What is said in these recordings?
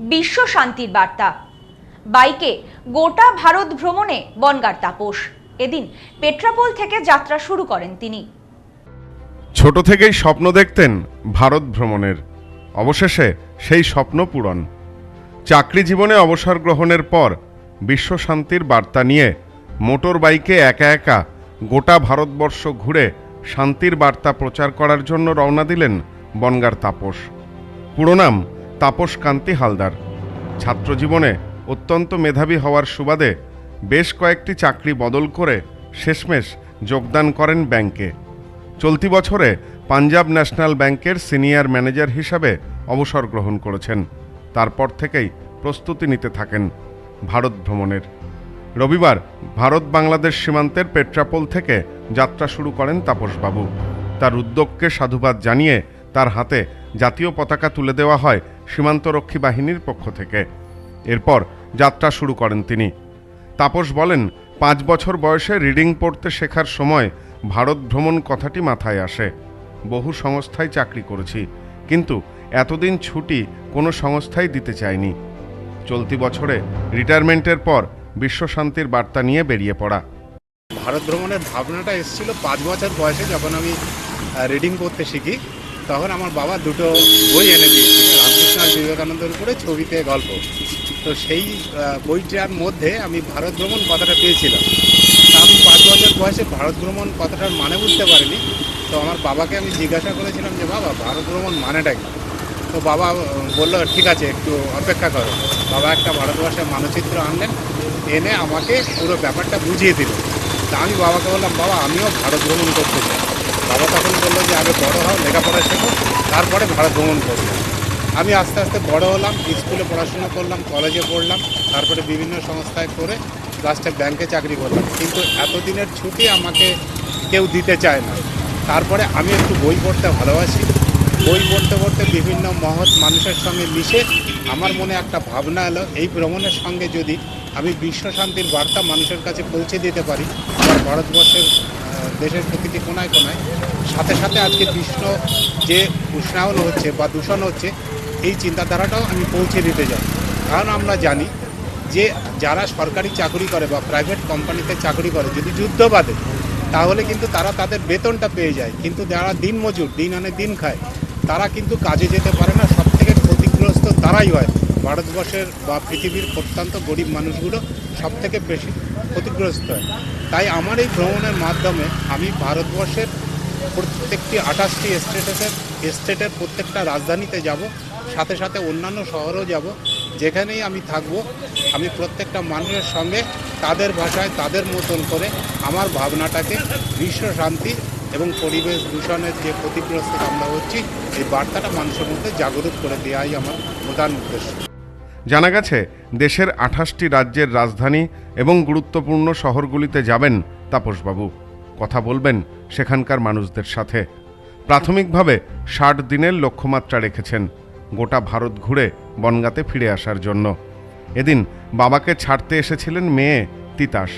বিশ্ব শান্তির বার্তা। বাইকে গোটা ভারত ভ্রমণে বনগার তাপস। এদিন পেট্রাপোল থেকে যাত্রা শুরু করেন তিনি। ছোট থেকেই স্বপ্ন দেখতেন ভারত ভ্রমণের। অবশেষে সেই স্বপ্ন পূরণ। চাকরি জীবনে অবসর গ্রহণের পর বিশ্ব শান্তির বার্তা নিয়ে মোটর বাইকে একা একা গোটা ভারতবর্ষ ঘুরে শান্তির বার্তা প্রচার করার জন্য রওনা দিলেন বনগার তাপস। পুরো নাম তাপস কান্তি হালদার। ছাত্রজীবনে অত্যন্ত মেধাবী হওয়ার সুবাদে বেশ কয়েকটি চাকরি বদল করে শেষমেশ যোগদান করেন ব্যাংকে। চলতি বছরে পাঞ্জাব ন্যাশনাল ব্যাংকের সিনিয়র ম্যানেজার হিসাবে অবসর গ্রহণ করেছেন। তারপর থেকেই প্রস্তুতি নিতে থাকেন ভারত ভ্রমণের। রবিবার ভারত বাংলাদেশ সীমান্তের পেট্রাপোল থেকে যাত্রা শুরু করেন তাপসবাবু। তার উদ্যোগকে সাধুবাদ জানিয়ে তার হাতে জাতীয় পতাকা তুলে দেওয়া হয় সীমান্তরক্ষী বাহিনীর পক্ষ থেকে। এরপর যাত্রা শুরু করেন তিনি। তাপস বলেন, পাঁচ বছর বয়সে রিডিং পড়তে শেখার সময় ভারত ভ্রমণ কথাটি মাথায় আসে। বহু সংস্থায় চাকরি করেছি, কিন্তু এতদিন ছুটি কোনো সংস্থাই দিতে চায়নি চলতি বছরে রিটায়ারমেন্টের পর বিশ্বশান্তির বার্তা নিয়ে বেরিয়ে পড়া। ভারত ভ্রমণের ভাবনাটা এসেছিল পাঁচ বছর বয়সে যখন আমি রিডিং করতে শিখি, তখন আমার বাবা দুটো বই এনে দিয়েছিল। বিবেকানন্দের উপরে ছবিতে গল্প। তো সেই বইটার মধ্যে আমি ভারত ভ্রমণ কথাটা পেয়েছিলাম। তা আমি পাঁচ বছর বয়সে ভারত ভ্রমণ কথাটার মানে বুঝতে পারিনি। তো আমার বাবাকে আমি জিজ্ঞাসা করেছিলাম যে, বাবা, ভারত ভ্রমণ মানেটা কি? তো বাবা বলল, ঠিক আছে, একটু অপেক্ষা করো। বাবা একটা ভারতবর্ষের মানচিত্র আনলেন, এনে আমাকে পুরো ব্যাপারটা বুঝিয়ে দিল। তা আমি বাবাকে বললাম, বাবা, আমিও ভারত ভ্রমণ করতে চাই। বাবা তখন বলল যে, আগে বড় হও, লেখাপড়া শেখো, তারপরে ভারত ভ্রমণ করব। আমি আস্তে আস্তে বড় হলাম, স্কুলে পড়াশোনা করলাম কলেজে পড়লাম, তারপরে বিভিন্ন সংস্থায় করে লাস্টে ব্যাংকে চাকরি করলাম। কিন্তু এতদিনের ছুটি আমাকে কেউ দিতে চায় না। তারপরে আমি একটু বই পড়তে ভালোবাসি। বই পড়তে পড়তে বিভিন্ন মহৎ মানুষের সঙ্গে মিশে আমার মনে একটা ভাবনা এলো, এই ভ্রমণের সঙ্গে যদি আমি বিশ্ব শান্তির বার্তা মানুষের কাছে পৌঁছে দিতে পারি, আমার ভারতবর্ষের দেশের প্রতিটি কোনায় কোনায়, সাথে সাথে আজকে বিশ্ব যে উষ্ণায়ন হচ্ছে বা দূষণ হচ্ছে এই চিন্তাধারাটাও আমি পৌঁছে দিতে চাই। কারণ আমরা জানি যে যারা সরকারি চাকরি করে বা প্রাইভেট কোম্পানিতে চাকরি করে, যদি যুদ্ধ বাদে তাহলে কিন্তু তারা তাদের বেতনটা পেয়ে যায়। কিন্তু যারা দিন মজুর, দিন আনে দিন খায়, তারা কিন্তু কাজে যেতে পারে না। সব থেকে ক্ষতিগ্রস্ত তারাই হয়। ভারতবর্ষের বা পৃথিবীর অত্যন্ত গরিব মানুষগুলো সব থেকে বেশি ক্ষতিগ্রস্ত হয়। তাই আমার এই ভ্রমণের মাধ্যমে আমি ভারতবর্ষের প্রত্যেকটি আঠাশটি স্টেটের স্টেটের প্রত্যেকটা রাজধানীতে যাব। সাথে সাথে অন্যান্য শহরেও যাব, যেখানেই আমি থাকব, আমি প্রত্যেকটা মানুষের সঙ্গে তাদের ভাষায়, তাদের মতন করে আমার ভাবনাটাকে বিশ্ব শান্তি এবং পরিবেশ দূষণের যে ক্ষতিগ্রস্ত আমরা হচ্ছি, এই বার্তাটা মানুষের মধ্যে জাগরুক করে দেওয়াই আমার প্রধান উদ্দেশ্য। জানা গেছে, দেশের আঠাশটি রাজ্যের রাজধানী এবং গুরুত্বপূর্ণ শহরগুলিতে যাবেন তাপসবাবু। কথা বলবেন সেখানকার মানুষদের সাথে। প্রাথমিকভাবে ষাট দিনের লক্ষ্যমাত্রা রেখেছেন গোটা ভারত ঘুরে বনগাতে ফিরে আসার জন্য। এদিন বাবাকে ছাড়তে এসেছিলেন মেয়ে তিতাস।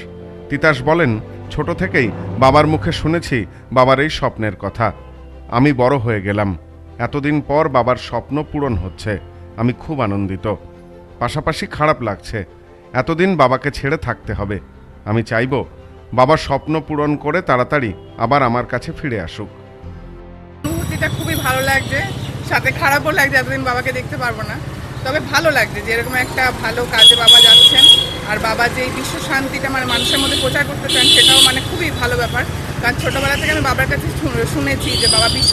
তিতাস বলেন, ছোট থেকেই বাবার মুখে শুনেছি বাবার এই স্বপ্নের কথা। আমি বড় হয়ে গেলাম। এতদিন পর বাবার স্বপ্ন পূরণ হচ্ছে। আমি খুব আনন্দিত। পাশাপাশি খারাপ লাগছে। এতদিন বাবাকে ছেড়ে থাকতে হবে। আমি চাইব বাবার স্বপ্ন পূরণ করে তাড়াতাড়ি আবার আমার কাছে ফিরে আসুক। খুবই ভালো লাগছে। সাথে খারাপও লাগছে, এতদিন বাবাকে দেখতে পারব না। তবে ভালো লাগছে যে এরকম একটা ভালো কাজে বাবা যাচ্ছেন, আর বাবা যে বিশ্ব শান্তিটা মানে মানুষের মধ্যে প্রচার করতে চান, সেটাও মানে খুবই ভালো ব্যাপার। কারণ ছোটোবেলা থেকে আমি বাবার কাছে শুনেছি যে বাবা বিশ্ব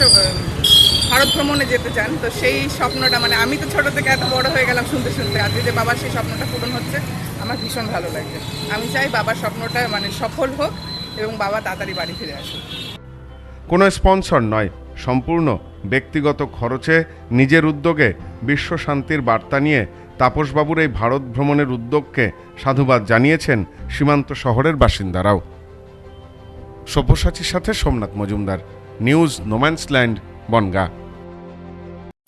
ভারত ভ্রমণে যেতে চান। তো সেই স্বপ্নটা মানে আমি তো ছোটো থেকে এত বড় হয়ে গেলাম শুনতে শুনতে, আজকে যে বাবার সেই স্বপ্নটা পূরণ হচ্ছে, আমার ভীষণ ভালো লাগছে। আমি চাই বাবার স্বপ্নটা মানে সফল হোক এবং বাবা তাড়াতাড়ি বাড়ি ফিরে আসুক। কোনো স্পন্সর নয়, সম্পূর্ণ ব্যক্তিগত খরচে নিজের উদ্যোগে বিশ্ব শান্তির বার্তা নিয়ে তাপসবাবুর এই ভারত ভ্রমণের উদ্যোগকে সাধুবাদ জানিয়েছেন সীমান্ত শহরের বাসিন্দারাও। সব্যসাচীর সাথে Somnath Majumdar, news no man's land, Bongaon.